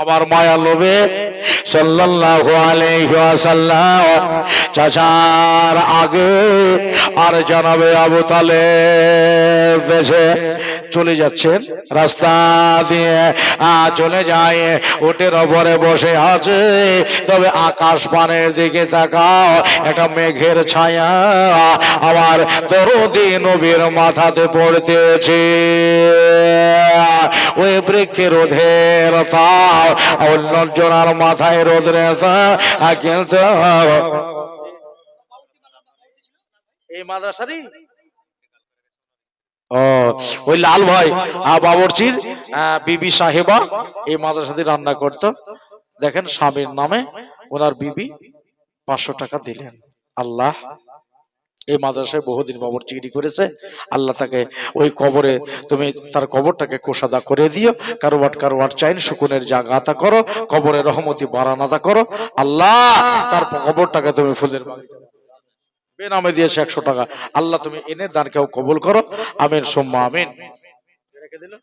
আমার মায়া লোভে সাল্লাল্লাহু আলাইহি ওয়াসাল্লাম চাচার আগে আর জানাবে আবু তালেব বেশে চলে যাচ্ছেন রাস্তা দিয়ে। আ, চলে যায় উটের ওপরে বসে আছে। তবে আকাশ পানের দিকে তাকাও একটা মেঘের ছায়া আবার দরদি নবীর মাথাতে পড়তেছে। ওই বৃক্ষে রোধের তাও অন্য জনার মাথায় রোদ কিন্তু এই মাদ্রাসারই? ও ওই লাল ভাই বাবরচির বিবি সাহেবা এই মাদ্রাসাতে রান্না করতো। দেখেন স্বামীর নামে ওনার বিবি পাঁচশো টাকা দিলেন। আল্লাহ এই মাদ্রাসায় বহুদিন বাবর চিগড়ি করেছে। আল্লাহ তাকে ওই কবরে তুমি তার কবরটাকে কোষাদা করে দিও। কারোয়াট কারোয়াট চাইন শুকুনের জাগাতা করো, কবরে রহমতি বারানাদা করো। আল্লাহ, তার কবরটাকে তুমি ফুলের বেনামে দিয়েছে একশো টাকা। আল্লাহ তুমি এনে দানকেও কবুল করো। আমিন, সোম্মা আমিন। রেখে দিল?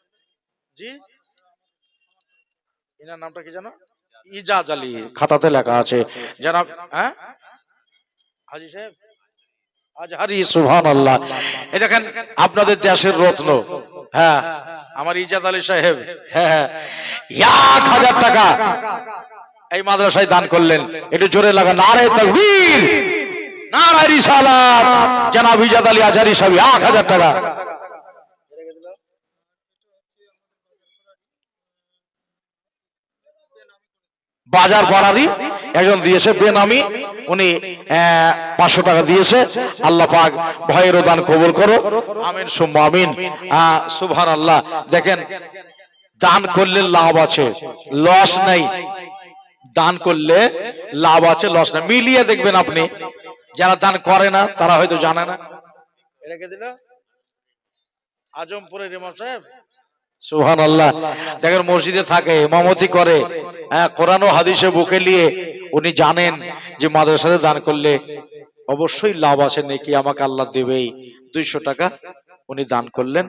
জি? এনার নামটা কি জানো? ইজাজ আলী, খাতাতে লেখা আছে। জানাব হ্যাঁ? হাজি সাহেব? আজহারি সুবহান আল্লাহ এই দেখেন, আপনাদের দেশের রত্ন। হ্যাঁ আমার ইজাদ আলী সাহেব। হ্যাঁ হ্যাঁ। এক হাজার টাকা এই মাদ্রাসায় দান করলেন। একটু জোরে লাগা, নারে তকবীর নারায় রিসালাত। জনাব ইজাদ আলী আজহারি সাহেব, এক হাজার টাকা। বাজার পাড়ারই একজন দিয়েছে, বেনামি। উনি পাঁচশো টাকা দিয়েছে। আল্লাহ পাক ভয়ের দান কবুল করো। আমিন, সুম্মা আমিন। সুভান আল্লাহ দেখেন, দান করলে লাভ আছে, লস নাই। দান করলে লাভ আছে, লস নাই। মিলিয়ে দেখবেন আপনি, যারা দান করে না, তারা হয়তো জানে না। রেখে দিল? আজমপুরের ইমাম সাহেব? সুহান আল্লাহ দেখেন মসজিদে থাকে, ইমামতি করে হ্যাঁ কোরআন ও হাদিসে বুকে নিয়ে উনি জানেন যে মাদ্রাসাতে দান করলে অবশ্যই লাভ আছে, নাকি আমাকে আল্লাহ দেবেই। দুইশো টাকা উনি দান করলেন,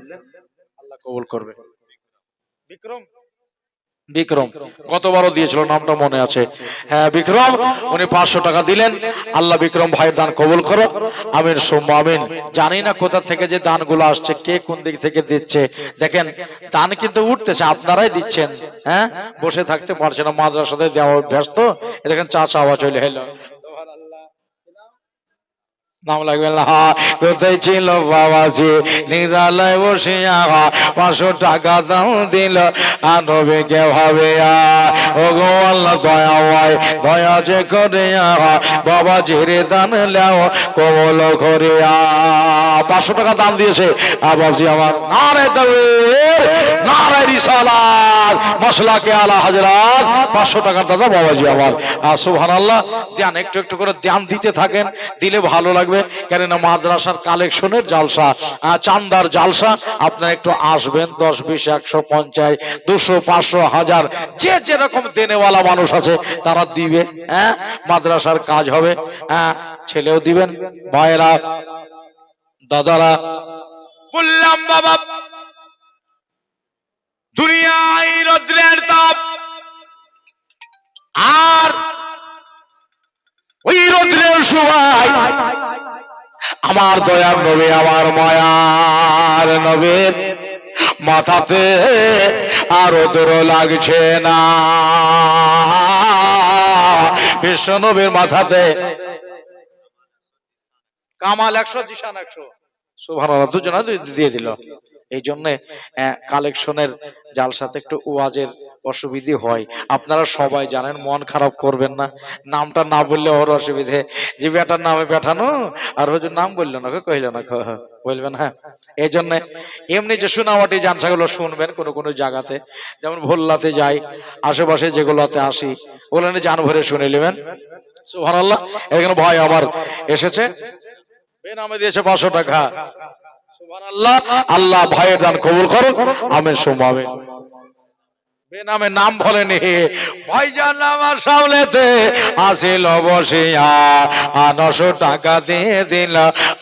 আল্লাহ কবুল করবে। বিক্রম বিক্রম। কতবারও দিয়েছিল, নামটা মনে আছে। হ্যাঁ বিক্রম, উনি পাঁচশো টাকা দিলেন। আল্লাহ বিক্রম ভাইয়ের দান কবুল করো আমিন, সোম্মা, আমিন। জানি না কোথা থেকে যে দানগুলো আসছে, কে কোন দিক থেকে দিচ্ছে। দেখেন, দান কিন্তু উঠতেছে, আপনারাই দিচ্ছেন। হ্যাঁ বসে থাকতে পারছে না, মাদ্রাসাতে দেওয়া ব্যস্ত। দেখেন চা চাওয়া চলে এলো। নাম লাগবে না। কোথায় ছিল বাবাজি, নিরালয় বসিয়া পাঁচশো টাকা দাম দিল। আনবিকে ভাবে ও গো আল্লাহ দয়া হয় দয়া যে করে বাবা ঝেড়ে দান লেও কবল করে পাঁচশো টাকা দাম দিয়েছে। আর বাবজি আমার নারে তবে নারে রিসালাত। মশলাকে আলা হাজরাত। পাঁচশো টাকার দাদা বাবাজি আমার। আর সুবহান আল্লাহ ধ্যান, একটু একটু করে ধ্যান দিতে থাকেন, দিলে ভালো লাগবে কেননা মাদ্রাসার কালেকশনের জালসা চান্দার জালসা, আপনারা একটু আসবেন, দশ বিশ, একশো পঞ্চাশ, দুশো, পাঁচশো, হাজার, যে যেরকম দেনেওয়ালা মানুষ আছে, তারা দিবে হ্যাঁ? মাদ্রাসার কাজ হবে হ্যাঁ? ছেলেও দিবেন, ভাইয়েরা, দাদারা। বললাম, বাবা, দুনিয়ায় রদ্রের তাপ, আর ওই রোদ্রের সময় আমার দয়ার নবী, আমার মায়ার নবীর মাথাতে আর রোদ্র লাগছে না। বিশ্ব নবীর মাথাতে। কামাল একশো, জিশান একশো। সুভান দুজনে দিয়ে দিল। এই জন্য কালেকশনের জালসাতে একটু ওয়াজের অসুবিধে হয়। আপনারা সবাই জানেন মন খারাপ করবেন না। নামটা না বললে ওর অসুবিধে। যে বেটার নামে পাঠানো আর হুজুর নাম বলল না গো, কইল না বলবেন হ্যাঁ। এই জন্য এমনি যে সোনামাটি জানসাগুলো শুনবেন কোনো কোনো জায়গাতে যেমন ভোল্লাতে যাই আশেপাশে যেগুলোতে আসি ওগুলো জান ভরে শুনে নেবেন। সুহান আল্লাহ এখানে ভাই আমার এসেছে। বেনামে দিয়েছে পাঁচশো টাকা। আল্লাহ ভাইয়ের দান কবুল করুন আমিন সুম্মা আমিন বেনামে নাম বলেনি। ভাইজান আমার সামনেতে আসিল, বসিয়া আনশো টাকা দিয়ে দিল।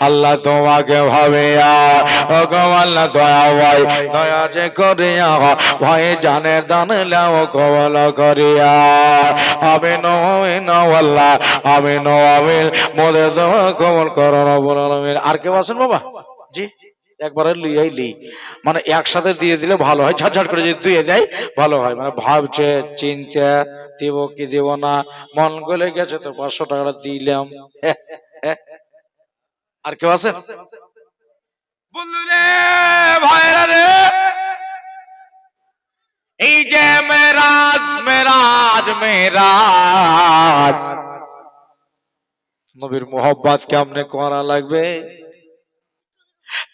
আল্লাহ তোমাকে ভাবে ও গো আল্লাহ দয়া ভাই, দয়া যে করিয়া ভাই জানের দান লাও কবল করিয়া। আমি নয় নওয়াল্লাহ আমি নওয়াবিল মোদের দোয়া কবল করো আর কেউ আছেন বাবা? জি। একবারে লিয়াই লি। মানে একসাথে দিয়ে দিলে ভালো হয় ঝটঝট করে যদি দিয়ে দেয়, ভালো হয়। মানে ভাবছে, চিন্তা দিব কি দিব না, মন গলে গেছে তো পাঁচশো টাকাটা দিলাম। আর কেউ আছে? রে, ভাইরা রে। এই যে মেরাজ মেরাজ মেরাজ। নবীর মোহব্বত কেমনে করা লাগবে?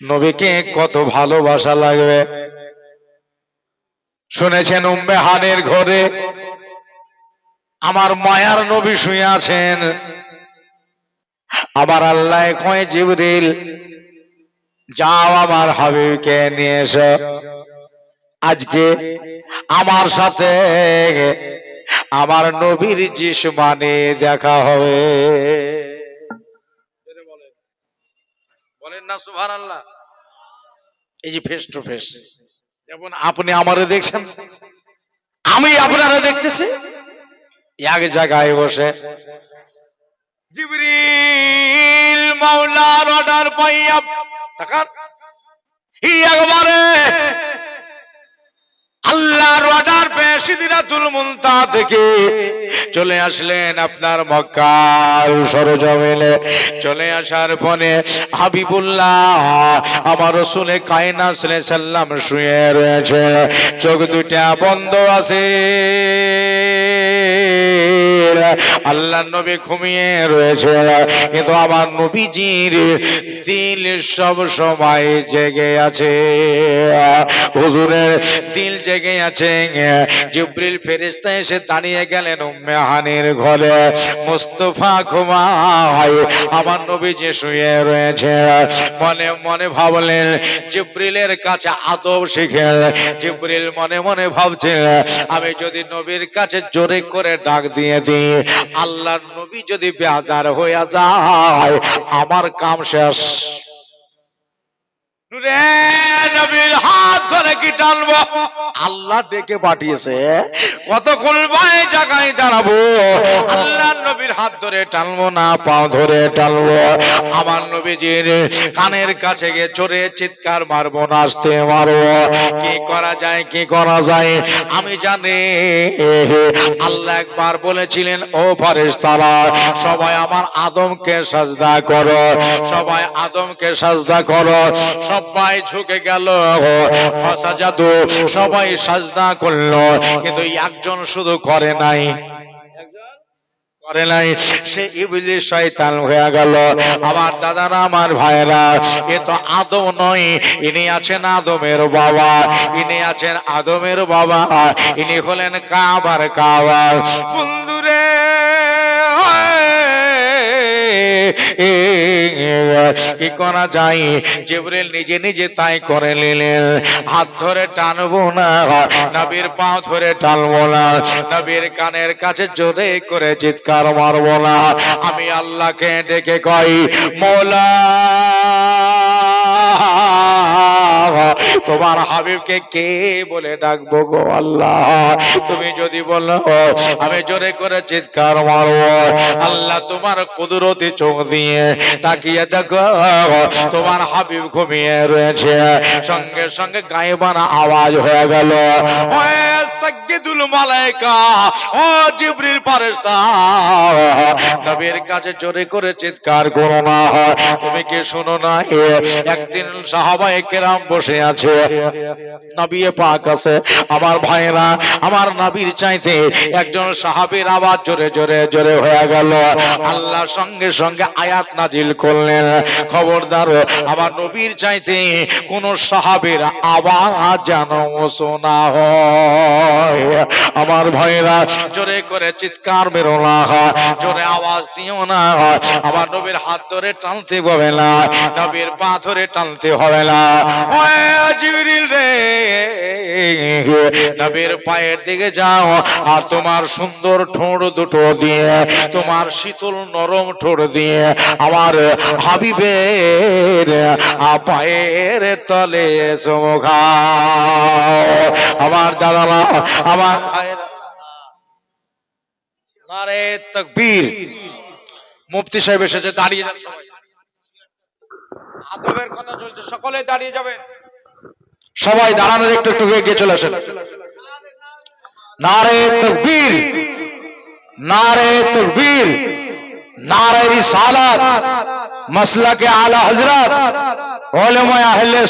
নবীকে কত ভালোবাসা লাগবে। শুনেছেন উম্মে হানের ঘরে, আমার মায়ার নবী শুয়ে আছেন। আমার আল্লাহ কয়, জিবরিল, যাও আমার হাবিবকে নিয়ে এসো। আজকে আমার সাথে আমার নবীর জিসমানে দেখা হবে। না সুভান আল্লাহ এই যে ফেস টু ফেস যেমন আপনি আমারে দেখছেন আমি আপনারা দেখতেছি। এক জায়গায় বসে। জিবরিল মাওলার অর্ডার পাইয়া তাকান। ই একবারে। আল্লাহর অর্ডার পেয়ে সিদরাতুল মুনতা থেকে চলে আসলেন আপনার মক্কার সরজমিনে। চলে আসার পরে হাবিবুল্লাহ আমার রসুলে কায়না সাল্লাম শুয়ে রয়েছে। চোখ দুটা বন্ধ আছে। আল্লাহ নবী ঘুমিয়ে রয়েছে। কিন্তু আমার নবীজির দিল সব সময় জেগে আছে। হুজুরের দিল জেগে আছে। জিব্রিল ফেরেশতা এসে দাঁড়িয়ে গেলেন উম্মে হানির ঘরে মুস্তফা ঘুমায়। আমার নবী যে শুয়ে রয়েছে। মনে মনে ভাবলেন, জিব্রিলের কাছে আদব শিখে। জিব্রিল মনে মনে ভাবছে, আমি যদি নবীর কাছে জোরে করে ডাক দিয়ে দিই, আল্লাহর নবী যদি বেজার হয়ে যায়, আমার কাম শেষ। আল্লাহ ডেকে পাঠিয়েছে। জায়গায় দাঁড়াবো? আল্লাহ নবীর হাত ধরে টানবো না ধরে টানবো। আমার নবীজির কানের কাছে গিয়ে চড়ে চিৎকার মারবো, নাচতে মারবো। কি করা যায়, কি করা যায়, আমি জানি। আল্লাহ একবার বলেছিলেন, ও ফারেশতারা, সবাই আমার আদমকে সাজদা করো, সবাই আদমকে সাজদা করো সবাই ঝুঁকে গেল। জাদু সবাই সাজদা করল, কিন্তু একজন শুধু করে নাই। আমার আমার ভাইরা আদম ইনি আছেন আদমের বাবা। ইনি আছেন আদমের বাবা, ইনি হলেন কাবার কাবা। বন্ধুরে কি করা যায়? জিবরিল নিজে নিজে তাই করে নিলেন। হাত ধরে টানবো না, নবীর পা ধরে টানবো না, নবীর কানের কাছে জোরে করে চিৎকার মারবো না। আমি আল্লাহকে ডেকে কই, মোলা! তোমার হাবিবকে কে বলে ডাকবো গো আল্লাহ? তুমি যদি বলো, আমি জোরে করে চিৎকার মারবো। আল্লাহ তোমার কুদরতি চোখ দিয়ে তাকিয়ে দেখো, তোমার হাবিব ঘুমিয়ে রয়েছে। সঙ্গে সঙ্গে গায়েবানা আওয়াজ হয়ে গেল এ একদিন সাহাবায়ে কেরাম বসে আছে নবী পাক আছে। আমার ভাইরা আমার নবীর চাইতে একজন সাহাবীর আওয়াজ জোরে জোরে জোরে হয়ে গেল। আল্লাহ সঙ্গে সঙ্গে আয়াত নাজিল করলেন। খবরদার, আমার নবীর চাইতে কোন সাহাবীর আওয়াজ যেন শোনা হয়। আমার ভাইরা জোরে করে চিৎকার বেরো না। হয় জোরে আওয়াজ দিও না। হয় আমার নবীর হাত ধরে টানতে হবে না। নবীর পা ধরে টানতে হবে না। জিবরিল রে। নবীর পায়ের দিকে যাও আর তোমার সুন্দর ঠোঁট দুটো দিয়ে, তোমার শীতল নরম ঠোঁট দিয়ে আমার হাবিবের পায়ের তলে চমকাও আমার দাদারা, আমার নারে তকবীর। মুফতি সাহেব এসেছে, দাঁড়িয়ে যান সবাই। আদবের কথা চলছে, সকলে দাঁড়িয়ে যাবেন। সবাই দাঁড়ানোর একটু একটু এগিয়ে চলে আসেন। নারে তকবীর নারে তকবীর, নারে রিসালাত, মাসলাকে আলা হযরত, ওলামায়ে আহলে